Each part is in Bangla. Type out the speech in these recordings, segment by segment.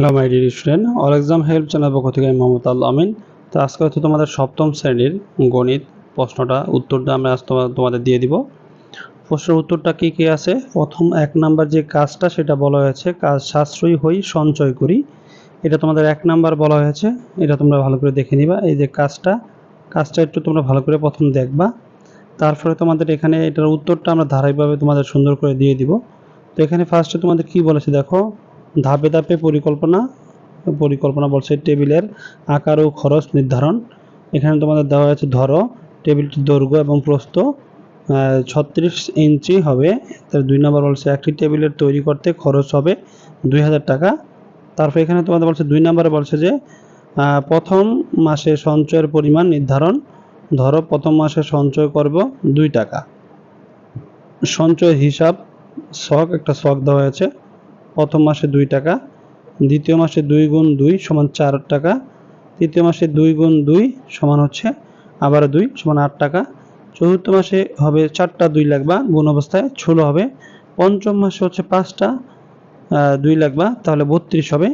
Hello my dear student all exam help channel পক্ষ থেকে আমি মোহাম্মদ আল আমিন। তো আজকে হচ্ছে তোমাদের সপ্তম শ্রেণির গণিত প্রশ্নটা, উত্তরটা আমি আজ তোমা- তোমাদের দিয়ে দিব। প্রশ্নের উত্তরটা কি কি আছে? প্রথম এক নাম্বার যে কাজটা, সেটা বলা হয়েছে, কাজ সাশ্রয়ী হই, সঞ্চয় করি। এটা তোমাদের এক নাম্বার বলা হয়েছে, এটা তোমরা ভালো করে দেখে নিবা। এই যে কাজটা কাজটা একটু তোমরা ভালো করে প্রথম দেখবা। তারপরে তোমাদের এখানে এটার উত্তরটা আমরা ধারাবাহিকভাবে তোমাদের সুন্দর করে দিয়ে দিব। তো এখানে ফার্স্টে তোমাদের কি বলেছে দেখো? ধাপে ধাপে পরিকল্পনা পরিকল্পনা বলছে টেবিলের আকার ও খরচ নির্ধারণ। এখানে তোমাদের দেওয়া হয়েছে ধরো টেবিলটির দৈর্ঘ্য এবং প্রস্থ ছত্রিশ ইঞ্চি হবে। তার দুই নম্বর বলছে একটি টেবিলের তৈরি করতে খরচ হবে দুই হাজার টাকা। তারপর এখানে তোমাদের বলছে দুই নম্বরে বলছে যে প্রথম মাসে সঞ্চয়ের পরিমাণ নির্ধারণ। ধরো, প্রথম মাসে সঞ্চয় করব দুই টাকা। সঞ্চয় হিসাব শখ একটা শখ দেওয়া হয়েছে। প্রথম মাসে দুই টাকা, দ্বিতীয় মাসে দুই গুণ দুই সমান চার টাকা, তৃতীয় মাসে দুই গুণ দুই সমান হচ্ছে আবার দুই সমান আট টাকা, চতুর্থ মাসে হবে চারটা দুই লাগবা গুণ অবস্থায় ষোলো হবে, পঞ্চম মাসে হচ্ছে পাঁচটা দুই লাগবা তাহলে বত্রিশ হবে,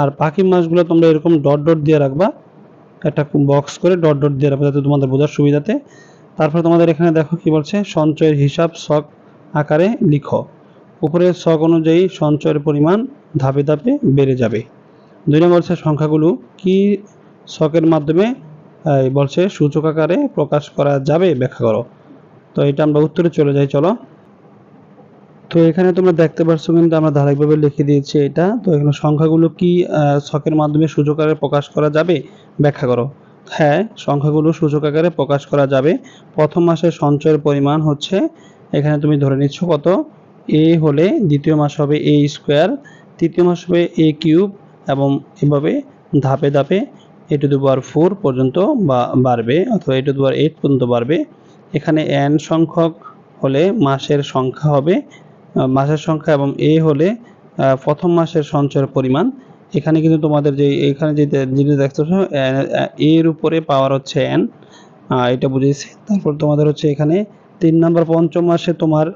আর বাকি মাসগুলো তোমরা এরকম ডট ডট দিয়ে রাখবা, একটা বক্স করে ডট ডট দিয়ে রাখবা যাতে তোমাদের বোঝার সুবিধাতে, তারপর তোমাদের এখানে দেখো কি বলছে, সঞ্চয়ের হিসাব শখ আকারে লিখো। উপরের শখ অনুযায়ী সঞ্চয়ের পরিমাণ ধাপে ধাপে বেড়ে যাবে। দুই নম্বর সংখ্যাগুলো কি শখের মাধ্যমে বলছে সূচক আকারে প্রকাশ করা যাবে, ব্যাখ্যা করো। তো এটা আমরা উত্তরে চলে যাই, চলো। তো এখানে তোমরা দেখতে পাচ্ছ কিন্তু আমরা ধারাবাহিকভাবে লিখে দিয়েছি এটা। তো এখানে সংখ্যাগুলো কি ছকের মাধ্যমে সূচক আকারে প্রকাশ করা যাবে, ব্যাখ্যা করো। হ্যাঁ সংখ্যাগুলো সূচক আকারে প্রকাশ করা যাবে। প্রথম মাসের সঞ্চয়ের পরিমাণ হচ্ছে, এখানে তুমি ধরে নিচ্ছ কত? এ হলে দ্বিতীয় মাস হবে এ স্কোয়ার, তৃতীয় মাস হবে এ কিউব এবং এভাবে ধাপে ধাপে এ টু দি পাওয়ার ফোর পর্যন্ত বা বাড়বে অথবা এ টু দি পাওয়ার এইট পর্যন্ত বাড়বে। এখানে এন সংখ্যক হলে মাসের সংখ্যা হবে মাসের সংখ্যা এবং এ হলে প্রথম মাসের সঞ্চয়ের পরিমাণ। এখানে কিন্তু তোমাদের যে, এখানে যে জিনিস দেখতেছ এর উপরে পাওয়ার হচ্ছে এন এটা বুঝেছি। তারপর তোমাদের হচ্ছে এখানে তিন নম্বর পঞ্চম মাসে তোমার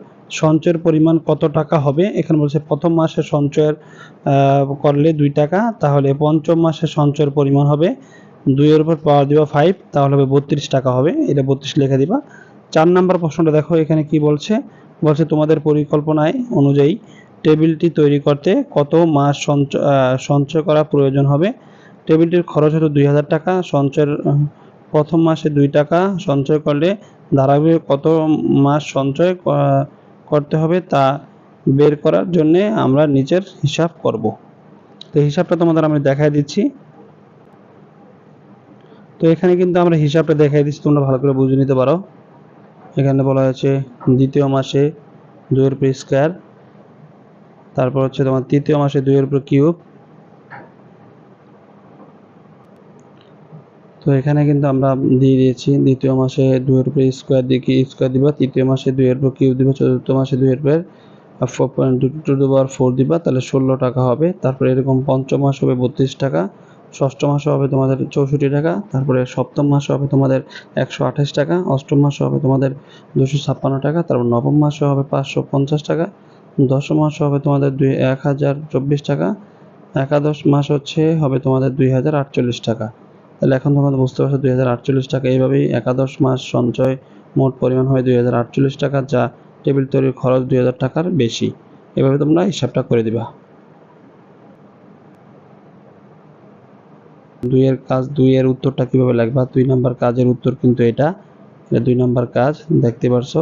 সঞ্চয়ের পরিমাণ কত টাকা হবে? এখানে বলছে, প্রথম মাসে সঞ্চয়ের করলে দুই টাকা, তাহলে পঞ্চম মাসে সঞ্চয়ের পরিমাণ হবে দুইয়ের উপর পাওয়ার দিবা ফাইভ তাহলে হবে বত্রিশ টাকা হবে। এটা বত্রিশ লেখা দিবা। চার নাম্বার প্রশ্নটা দেখো, এখানে কি বলছে? বলছে, তোমাদের পরিকল্পনায় অনুযায়ী টেবিলটি তৈরি করতে কত মাস সঞ্চয় সঞ্চয় করা প্রয়োজন হবে? টেবিলটির খরচ হলো দুই হাজার টাকা, সঞ্চয়ের প্রথম মাসে দুই টাকা, সঞ্চয় করলে ধারাবাহিক কত মাস সঞ্চয় করতে হবে তা বের করার জন্যে আমরা নিচের হিসাব করব। তো হিসাবটা তোমাদের আমি দেখাই দিচ্ছি। তো এখানে কিন্তু আমরা হিসাবটা দেখাই দিচ্ছি, তোমরা ভালো করে বুঝে নিতে পারো। এখানে বলা হয়েছে, দ্বিতীয় মাসে দুইয়ের উপর স্কোয়ার তারপর হচ্ছে তোমার তৃতীয় মাসে দুইয়ের উপর কিউব তো এখানে কিন্তু আমরা দিয়ে দিয়েছি দ্বিতীয় মাসে দুইয়ের উপর স্কোয়ার দিয়ে কি স্কোয়ার দিবা? তৃতীয় মাসে দুইয়ের উপর কিউব দিবা, চতুর্থ মাসে দুইয়ের উপর four point two two power four দিবা, তাহলে ষোলো টাকা হবে। তারপরে এরকম পঞ্চম মাস হবে বত্রিশ টাকা, ষষ্ঠ মাসে হবে তোমাদের চৌষট্টি টাকা, তারপরে সপ্তম মাসে হবে তোমাদের একশো আঠাশ টাকা, অষ্টম মাসে হবে তোমাদের দুশো ছাপ্পান্ন টাকা, তারপর নবম মাসে হবে পাঁচশো পঞ্চাশ টাকা, দশম মাসে হবে তোমাদের দুই এক হাজার চব্বিশ টাকা, একাদশ মাস হচ্ছে হবে তোমাদের দুই হাজার আটচল্লিশ টাকা। তাহলে এখন তোমাদের বুঝতে পারছ দুই হাজার আটচল্লিশ টাকা এইভাবেই একাদশ মাস সঞ্চয় মোট পরিমাণ হয় দুই হাজার আটচল্লিশ টাকা, যা টেবিল তৈরির খরচ দুই হাজার টাকার বেশি। এভাবে তোমরা হিসাবটা করে দিবা। দুইয়ের কাজ, দুইয়ের উত্তরটা কীভাবে লাগবা? দুই নাম্বার কাজের উত্তর কিন্তু এটা। এটা দুই নাম্বার কাজ, দেখতে পারছ?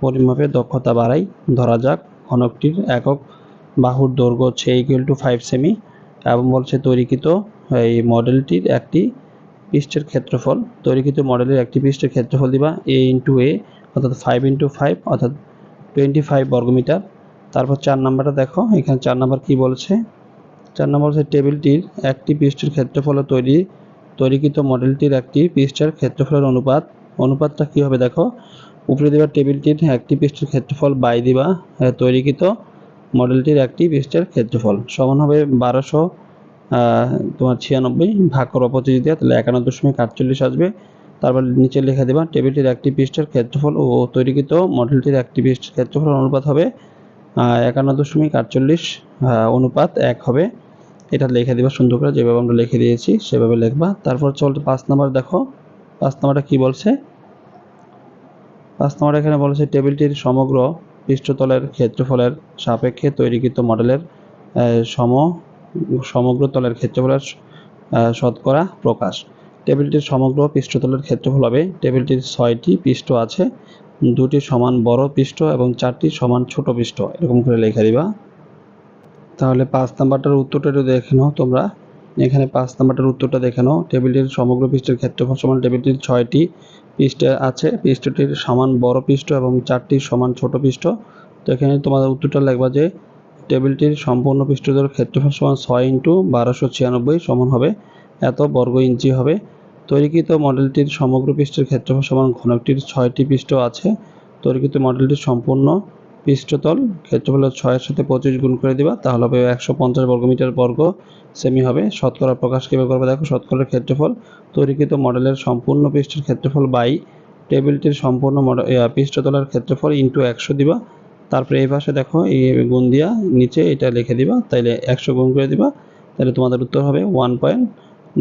পরিমাপে দক্ষতা বাড়াই, ধরা যাক, ঘনকটির একক বাহুর দৈর্ঘ্য হচ্ছে ইকুয়াল টু ফাইভ সেমি এবং বলছে তৈরিকৃত এই মডেলটির একটি পৃষ্ঠের ক্ষেত্রফল। তৈরিকৃত মডেলের একটি পৃষ্ঠের ক্ষেত্রফল দিবা এ ইন্টু এ অর্থাৎ ফাইভ ইন্টু ফাইভ অর্থাৎ টোয়েন্টি ফাইভ বর্গমিটার। তারপর চার নাম্বারটা দেখো, এখানে চার নাম্বার কি বলছে? চার নম্বর হচ্ছে টেবিলটির একটি পৃষ্ঠের ক্ষেত্রফল তৈরি, তৈরিকৃত মডেলটির একটি পৃষ্ঠের ক্ষেত্রফলের অনুপাত। অনুপাতটা কি হবে দেখো? উপরে দেওয়া টেবিলটির একটি পৃষ্ঠের ক্ষেত্রফল, বাই দিবা তৈরিকৃত মডেলটির একটি পৃষ্ঠের ক্ষেত্রফল। সমান হবে বারোশো তোমার ছিয়ানব্বই ভাগ করো পঁচিশ তাহলে একান্ন দশমিক আটচল্লিশ আসবে। তারপর নিচে লিখে দেবা, টেবিলটির একটি পৃষ্ঠের ক্ষেত্রফল ও তৈরিকৃত মডেলটির একটি পৃষ্ঠের ক্ষেত্রফল অনুপাত হবে একান্ন দশমিক আটচল্লিশ অনুপাত এক হবে। এটা লিখে দিবা সুন্দর করে, যেভাবে আমরা লিখে দিয়েছি, সেভাবে লিখবা। তারপর চল পাঁচ নাম্বার দেখো, পাঁচ নাম্বারটা কি বলছে? পাঁচ নাম্বার এখানে বলেছে টেবিলটির সমগ্র পৃষ্ঠতলের ক্ষেত্রফলের সাপেক্ষে তৈরিকৃত মডেলের সম, সমগ্র তলের ক্ষেত্রফলের শতকরা প্রকাশ। টেবিলটির সমগ্র পৃষ্ঠতলের ক্ষেত্রফল হবে, টেবিলটির ছয়টি পৃষ্ঠ আছে, দুটি সমান বড় পৃষ্ঠ এবং চারটি সমান ছোট পৃষ্ঠ। এরকম করে লেখা দিবা। তাহলে পাঁচ নাম্বারটার উত্তরটা একটু দেখে নাও তোমরা। এখানে পাঁচ নাম্বারটার উত্তরটা দেখে নাও টেবিলটির সমগ্র পৃষ্ঠের ক্ষেত্রফল সমান টেবিলটির ছয়টি পৃষ্ঠে আছে। পৃষ্ঠটির সমান বড় পৃষ্ঠ এবং চারটি সমান ছোট পৃষ্ঠ। তো এখানে তোমাদের উত্তরটা লিখবা যে টেবিলটির সম্পূর্ণ পৃষ্ঠদের ক্ষেত্রফল সমান ছয় ইন্টু বারোশো ছিয়ানব্বই সমান হবে এত বর্গ ইঞ্চি হবে। তৈরিকৃত মডেলটির সমগ্র পৃষ্ঠের ক্ষেত্রফল সমান ঘনকটির ছয়টি পৃষ্ঠ আছে। তৈরিকৃত মডেলটির সম্পূর্ণ পৃষ্ঠতল ক্ষেত্রফলের ছয়ের সাথে পঁচিশ গুণ করে দিবা, তাহলে হবে একশো পঞ্চাশ বর্গমিটার বর্গ সেমি হবে। শতকরা প্রকাশ কীভাবে করবে? দেখো, শতকরার ক্ষেত্রফল, তৈরিকৃত মডেলের সম্পূর্ণ পৃষ্ঠের ক্ষেত্রফল বাই টেবিলটির সম্পূর্ণ মডেল পৃষ্ঠতলের ক্ষেত্রফল ইন্টু একশো দিবা। তারপরে এই পাশে দেখো, এই গুণ দিয়া নিচে এটা লিখে দিবা, তাইলে একশো গুণ করে দিবা তাহলে তোমাদের উত্তর হবে one point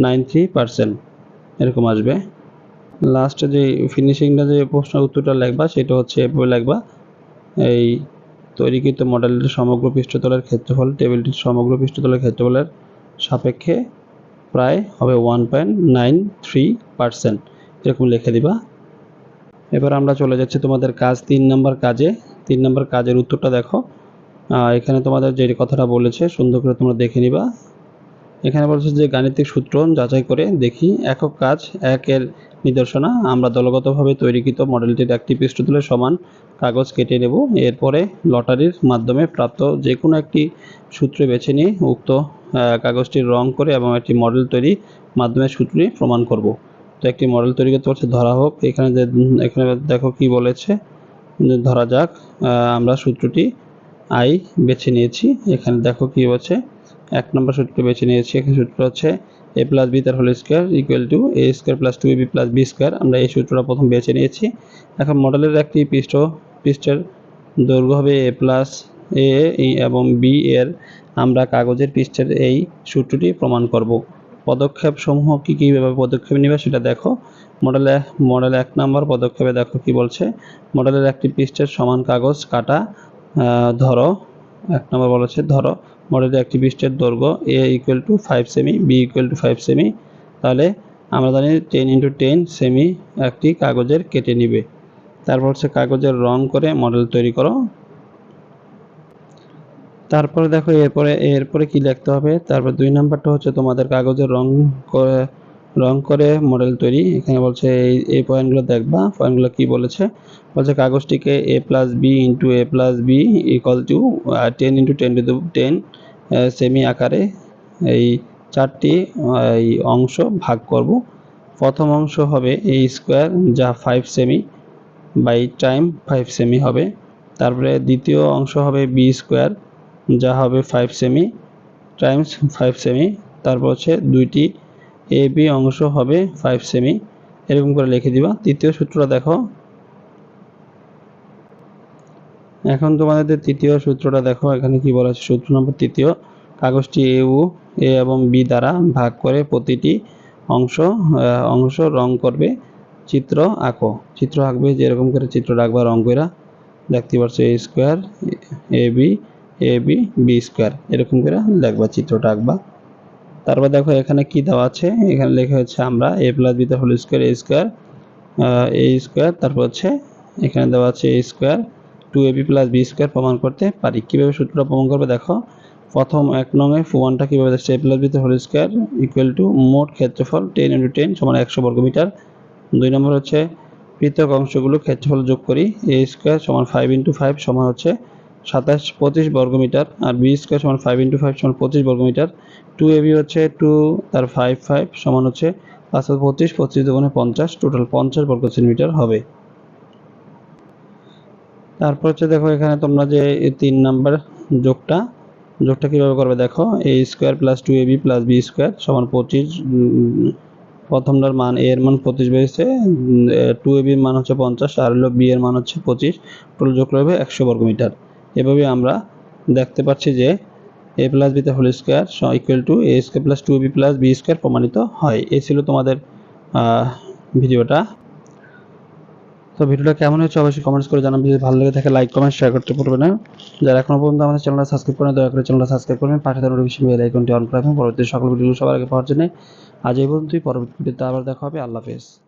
nine three percent এরকম আসবে। লাস্টে যে ফিনিশিংটা যে প্রশ্নের উত্তরটা লিখবা, সেটা হচ্ছে এভাবে লিখবা। এই তৈরিকৃত মডেলের সমগ্র পৃষ্ঠতলের ক্ষেত্রফল, টেবিলটির সমগ্র পৃষ্ঠতলের ক্ষেত্রফলের সাপেক্ষে প্রায় হবে one point nine three percent এরকম লিখে দিবা। এবার আমরা চলে যাচ্ছি তোমাদের কাজ তিন নম্বর কাজে। তিন নম্বর কাজের উত্তরটা দেখো। এখানে তোমাদের যে কথাটা বলেছে, সুন্দর করে তোমরা দেখে নিবা। এখানে বলছে যে গাণিতিক সূত্র যাচাই করে দেখি একক কাজ একের নিদর্শনা। আমরা দলগতভাবে তৈরিকৃত মডেলটির একটি পৃষ্ঠতলের সমান কাগজ কেটে নেব। এরপরে লটারির মাধ্যমে প্রাপ্ত যে কোনো একটি সূত্র বেছে নিয়ে উক্ত কাগজটির রং করে এবং একটি মডেল তৈরি মাধ্যমে সূত্রটি প্রমাণ করব। তো একটি মডেল তৈরি করতে বলছে ধরা হোক, এখানে যে, এখানে দেখো কি বলেছে ধরা যাক আমরা সূত্রটি আই বেছে নিয়েছি। এখানে দেখো কি বলছে এক নম্বর সূত্র বেছে নিয়েছি। এখানে সূত্র হচ্ছে এ প্লাস বি তার whole square equal to A square plus two B plus B square আমরা এই সূত্রটা প্রথম বেছে নিয়েছি। এখন মডেলের একটি পৃষ্ঠ, পৃষ্ঠের দৈর্ঘ্য হবে এ প্লাস এ এবং বি এর। আমরা কাগজের পৃষ্ঠের এই সূত্রটি প্রমাণ করব। পদক্ষেপ সমূহ কী কীভাবে পদক্ষেপ নেবে সেটা দেখো। মডেলে মডেল এক নম্বর পদক্ষেপে দেখো কি বলছে। মডেলের একটি পৃষ্ঠের সমান কাগজ কাটা ধরো, এক নম্বর বলেছে ধরো। মডেলের একটি পৃষ্ঠের দৈর্ঘ্য এ ইকুয়াল টু ফাইভ সেমি বি ইকুয়াল টু ফাইভ সেমি তাহলে আমরা জানি টেন ইন্টু টেন সেমি একটি কাগজের কেটে নিবে। তারপর হচ্ছে কাগজের রং করে মডেল তৈরি করো। তারপরে দেখো এরপরে এরপরে কি লিখতে হবে? তারপর দুই নাম্বারটা হচ্ছে তোমাদের কাগজের রং করে রং করে মডেল তৈরি। এখানে বলছে এই এই পয়েন্টগুলো দেখবা। পয়েন্টগুলো কি বলেছে? বলছে কাগজটিকে A plus B into A plus B equal to ten into ten two ten semi আকারে এই চারটি এই অংশ ভাগ করব। প্রথম অংশ হবে এই স্কোয়ার যা ফাইভ সেমি বাই টাইম ফাইভ সেমি হবে। তারপরে দ্বিতীয় অংশ হবে বি স্কোয়ার যা হবে ফাইভ সেমি টাইমস ফাইভ সেমি তারপর হচ্ছে দুইটি এ বি অংশ হবে ফাইভ সেমি এরকম করে লিখে দিবা। তৃতীয় সূত্রটা দেখো। এখন তোমাদের তৃতীয় সূত্রটা দেখো, এখানে কি বলা আছে? সূত্র নম্বর তৃতীয়। কাগজটি এ ও এ এবং বি দ্বারা ভাগ করে প্রতিটি অংশ অংশ রং করবে। চিত্র আঁকো। চিত্র আঁকবে যেরকম করে চিত্র রাখবা রং কইরা। দেখতে পাচ্ছ A square A B A B B square এরকম করে দেখবা চিত্রটা আঁকবা। তারপর দেখো এখানে কি দেওয়া আছে? এখানে লেখা হচ্ছে আমরা এ প্লাস বিতে whole square A square A square তারপর হচ্ছে এখানে দেওয়া আছে A square two A B plus B square প্রমাণ করতে পারি। কীভাবে সূত্রটা প্রমাণ করবে? দেখো, প্রথম এক নঙে প্রমাণটা কীভাবে দেখছে এ প্লাস বিতে হোল স্কোয়ার ইকুয়াল টু মোট ক্ষেত্রফল টেন ইন্টু টেন সমান একশো বর্গমিটার। দুই নম্বর হচ্ছে পৃথক অংশগুলো ক্ষেত্রফল যোগ করি এ স্কোয়ার সমান ফাইভ ইন্টু ফাইভ সমান হচ্ছে সাতাশ, পঁচিশ বর্গমিটার আর বি স্কোয়ার সমান ফাইভ ইন্টু ফাইভ সমান পঁচিশ বর্গমিটার। টু এ বি হচ্ছে টু তার ফাইভ ফাইভ সমান হচ্ছে পাঁচ হাজার পঁচিশ পঁচিশ দুগুণে পঞ্চাশ টোটাল পঞ্চাশ বর্গ সেন্টিমিটার হবে। তারপর হচ্ছে দেখো এখানে তোমরা যে তিন নাম্বার যোগটা যোগটা কীভাবে করবে দেখো A square plus two A B plus B square সমান পঁচিশ প্রথমটার মান এর মান পঁচিশ বেরিয়েছে টু এ বির মান হচ্ছে পঞ্চাশ, আর হলো বি এর মান হচ্ছে পঁচিশ টোটাল যোগ করবে একশো বর্গমিটার। এভাবে আমরা দেখতে পাচ্ছি যে এ প্লাস বিতে whole square equal to A square plus two B plus B square প্রমাণিত হয়। এ ছিল তোমাদের ভিডিওটা। তো ভিডিওটা কেমন হয়েছে অবশ্যই কমেন্টস করে জানাবেন যদি ভালো লেগে থাকে লাইক কমেন্ট শেয়ার করতে পারবে না। যারা এখনও পর্যন্ত আমাদের চ্যানেলটা সাবস্ক্রাইব করেন, দয়া করে চ্যানেলটা সাবস্ক্রাইব করবেন। পাশে থাকা নোটিফিকেশন বেল আইকনটি অন করে রাখবেন। পরবর্তী সকল ভিডিওগুলো সবার আগে পাওয়ার জন্য আজ এই পর্যন্তই। পরবর্তী ভিডিওতে আবার দেখা হবে। আল্লাহ হাফেজ।